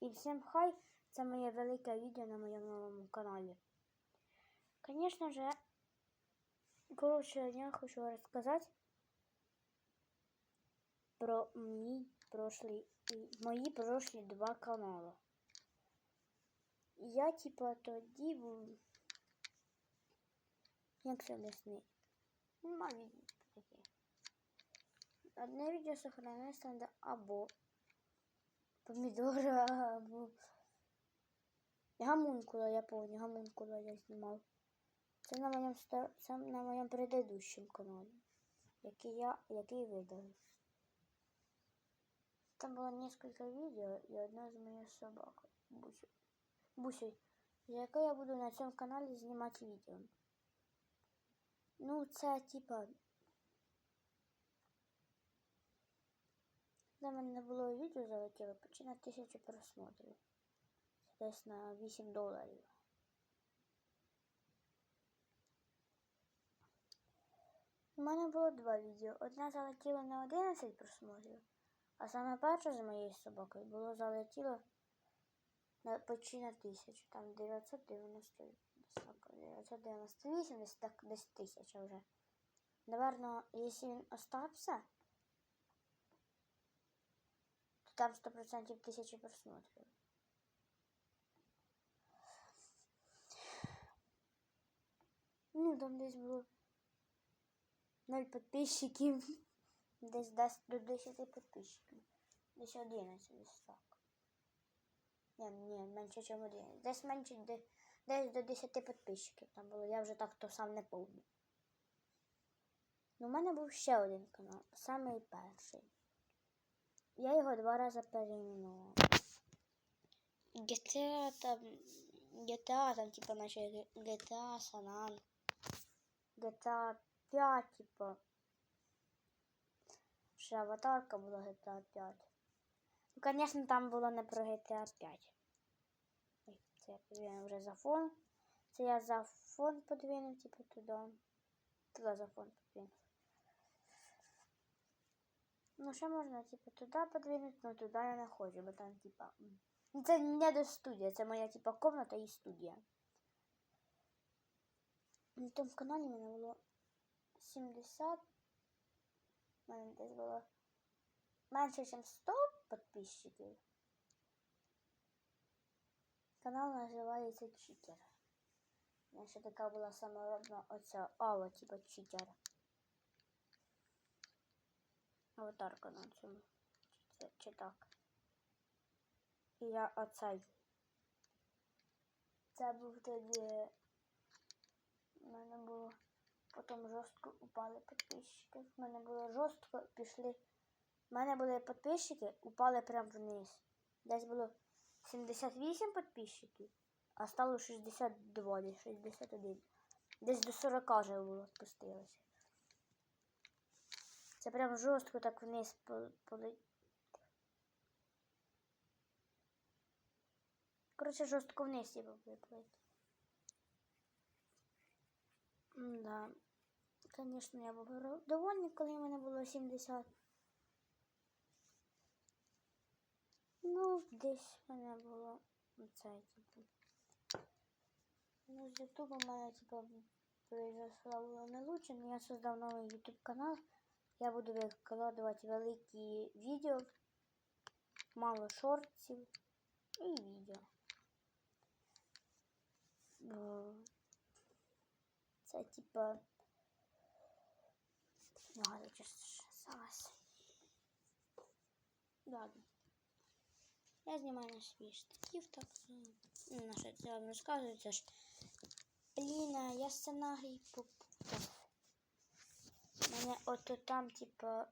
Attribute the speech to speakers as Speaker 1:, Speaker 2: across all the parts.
Speaker 1: І всім хай! Це моє велике відео на моєму новому каналі. Звісно же, коротше, я хочу розказати про мій прошлий, мої прошлі два канали. Я, типа, тоді був. Як це об'яснити? Нема відео таке. Одне відео сохранилось або помідора, або гамункула, я помню, гамункула я знімав. Це на моєму це на моєму предыдущому каналі, який я який видалив. Там було несколько відео і одна з моїх собак. Бусю. Бусю, яке я буду на цьому каналі знімати відео. Ну, це типа. Для мене не було відео залетіло почти на тисячу просмотрів. Це десь на 8 доларів. У мене було два відео. Одне залетіло на 11 просмотрів, а саме перше з моєю собакою було залетіло на почти на тисячу. Там 990, десь так, 998, десь так десь тисяча вже. Наверно, якщо він остався, то там 100% тисячі просмотрів. Ну, там десь було 0 підписчиків. Десь десь до 10 підписчиків. Десь 11, десь так. Ні, ні, менше, ніж 11. Десь менше, де, десь до 10 підписчиків там було. Я вже так то сам не пам'ятаю. Ну, у мене був ще один канал, самий перший. Я його два рази перейменувала. GTA там. GTA там, типа, наче GTA San GTA 5, типа. Ще аватарка була GTA 5. Ну, звісно, там було не про GTA 5. Ой, Це я вже за фон. Це я за фон подвинув, типу, туди. Туди за фон подвинув. Ну, ще можна, типу, туди подвинути, але туди я не хочу, бо там, типа. м. Ну, Це не до студія, це моя, типа, комната і студія. На тому каналі в мене було 70. У мене десь було менше, ніж 100 підписчиків. Канал називається Читер. У мене ще така була саморобна оця Ава, типа Читер. Аватарка на цьому. Чи, це- чи так. І я оцей. Це був тоді. У мене було. Потім жорстко упали підписчики. У мене було жорстко, пішли. У мене були підписчики, упали прямо вниз. Десь було 78 підписчиків, а стало 62, десь 61. Десь до 40 вже було спустилося. Це прям жорстко так вниз по- поли. Коротше, жорстко вниз типу виплить. Да. Звісно, я був довольний, коли в мене було 70. Ну, десь в мене було це, типу. Ну, з Ютубу в мене, типу, произошло не лучше, но я создав новий YouTube канал. Я буду викладувати великі відео, мало шортів і відео. Це типа багато зараз. Ладно. Я знімаю на свій штатив, так ну, на що це вам ж. Блін, я сценарій попутав. Мене ото там, типа.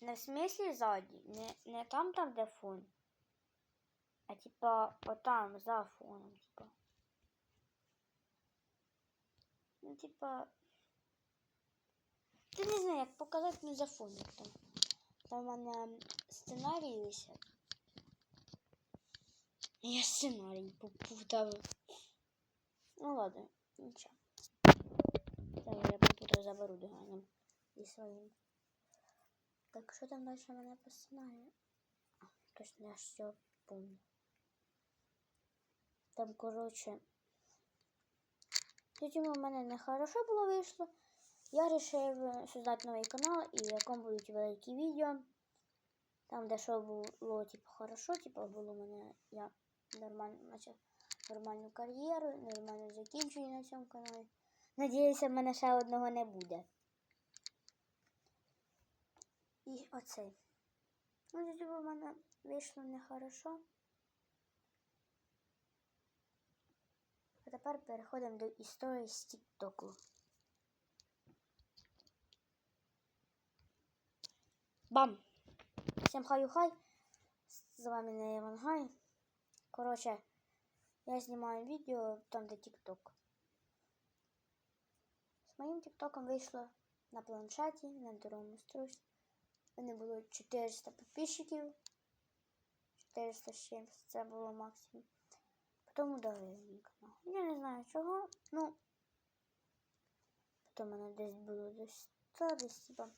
Speaker 1: Не в смислі ззаді, не, не там там, де фон. А типа отам, за фоном, типа. Ну, типа. Ти не знаю, як показати, ну за фоном там. Там у мене сценарій висять. Я сценарій попутав. Ну ладно, нічого. Оборудованием і своїм. Так, що там далі в мене по сценарію? А, Точно я все помню. Там, коротше, потім у мене не хорошо було вийшло. Я вирішив е, создати новий канал, і в якому будуть великі відео. Там, де що було, типу, хорошо, типу, було у мене я нормально почав нормальну кар'єру, нормально закінчую на цьому каналі. Надіюся, в мене ще одного не буде. І оцей. Ну, тоді в мене вийшло нехорошо. А тепер переходимо до історії з Тіктоку. Бам! Всем хаю-хай! З вами не Івангай. Коротше, я знімаю відео там, де Тікток. Моїм Тіктоком вийшло на планшеті, на другому струсі. У мене було 400 підписчиків. 400 з чимось, це було максимум. Потім удалили мій канал. Я не знаю чого. Ну, потім у мене десь було десь 100, десь типа.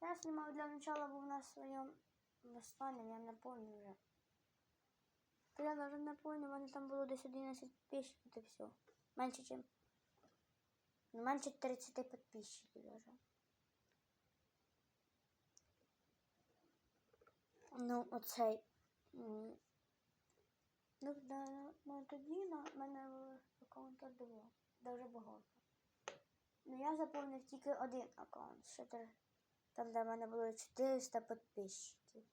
Speaker 1: Я знімав для начала був на своєму останньому, я не пам'ятаю вже. Я навіть не пам'ятаю, у мене там було десь 11 підписчиків і все. Менше, чим. Ну, менше 30 підписчиків даже. Ну, оцей. Ну, ну тоді на мене аккаунта два. Дуже багато. Ну, я заповнив тільки один аккаунт. Ще. Там, в мене було 400 підписчиків.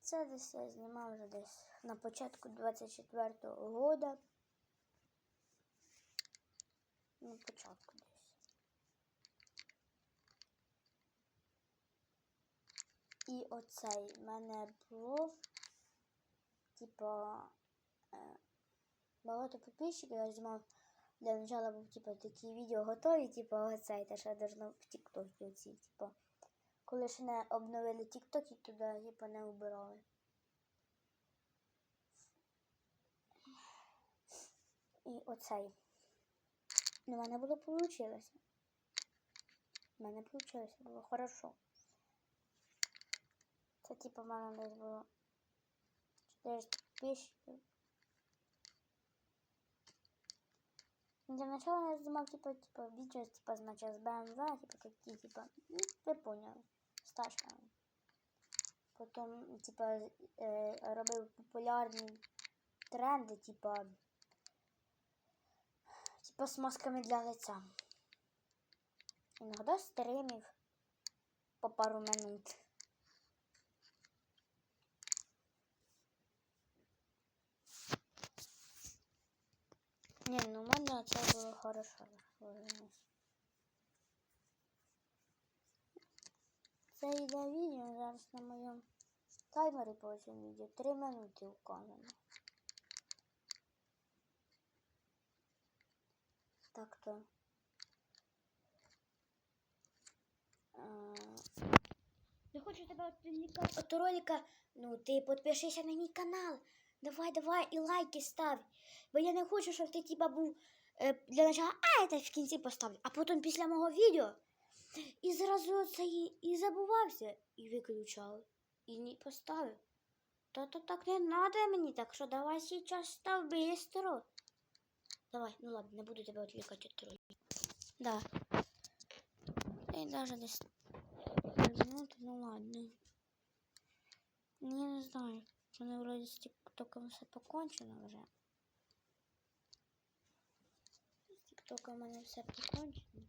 Speaker 1: Це десь я знімав вже десь на початку 24-го года. На початку десь. І оцей в мене було, типа, е, багато підписчиків, я знімав для начала був типа такі відео готові, типа оцей, те, що должно в Тіктокі оці, типа. Коли ще не обновили Тікток і туди, типа, не убирали. І оцей. Ну, в мене було получилося. У мене получилося, було хорошо. Це типа в мене десь було 400 підписчиків. Для начала я знімав, типа, типа, відео, типа, значить, з BMW, типа, такі, типа, ну, ви поняли, з тачками. Потім, типа, е, робив популярні тренди, типа, типа, з масками для лиця. Іноді стримів по пару минут. Ні, ну у мене це було хорошо. Це йде відео зараз на моєму таймері по цьому відео. Три минути указано. Так то. Не хочу тебе відвлікати від ролика. Ну, ти підпишися на мій канал. Давай, давай і лайки став. Бо я не хочу, щоб ти типа був е, для начала, а я в кінці поставлю, а потім після мого відео і зразу це і, і забувався, і виключав, і не поставив. То то так не треба мені, так що давай зараз став бистро. Давай, ну ладно, не буду тебе відвлікати від тролі. Да. І даже десь минути, ну ладно. Ну, Я не знаю. У мене вроді з тіктоком все покончено вже. З тіктоком у мене все покончено.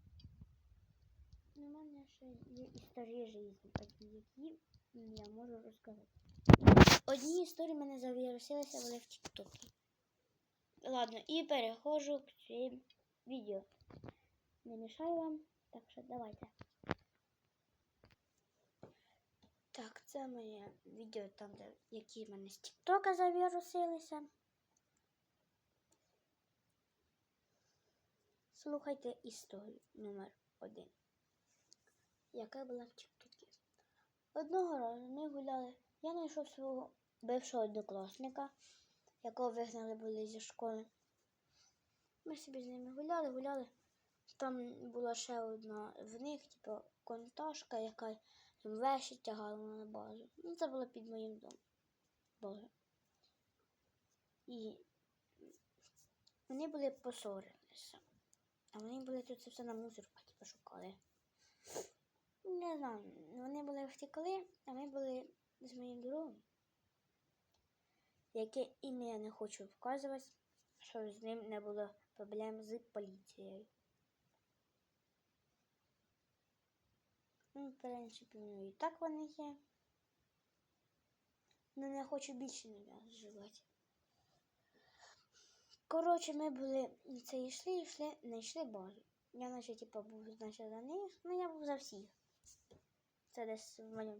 Speaker 1: У мене ще є історії життя, які я можу розказати. Одні історії мене завірусилися були в тіктокі. Ладно, і переходжу к цим відео. Не мішаю вам, так що давайте. Так, це моє відео там, де які в мене з Тіктока завірусилися. Слухайте історію номер один. Яка була в Тіктокі. Одного разу ми гуляли. Я знайшов свого бившого однокласника, якого вигнали були зі школи. Ми собі з ними гуляли, гуляли. Там була ще одна в них, типу, конташка, яка там вещі тягала на базу. Ну, це було під моїм домом. Боже. І вони були посорилися. А вони були тут все на мусорку, типу, шукали. Не знаю, вони були втекли, а ми були з моїм другом, яке ім'я не хочу вказувати, щоб з ним не було проблем з поліцією. Ну, в принципі, ну і так вони є. Ну, не хочу більше не вживати. Коротше, ми були це йшли, йшли, знайшли базу. Я наче типу був значить за них, ну я був за всіх. Це десь в моєму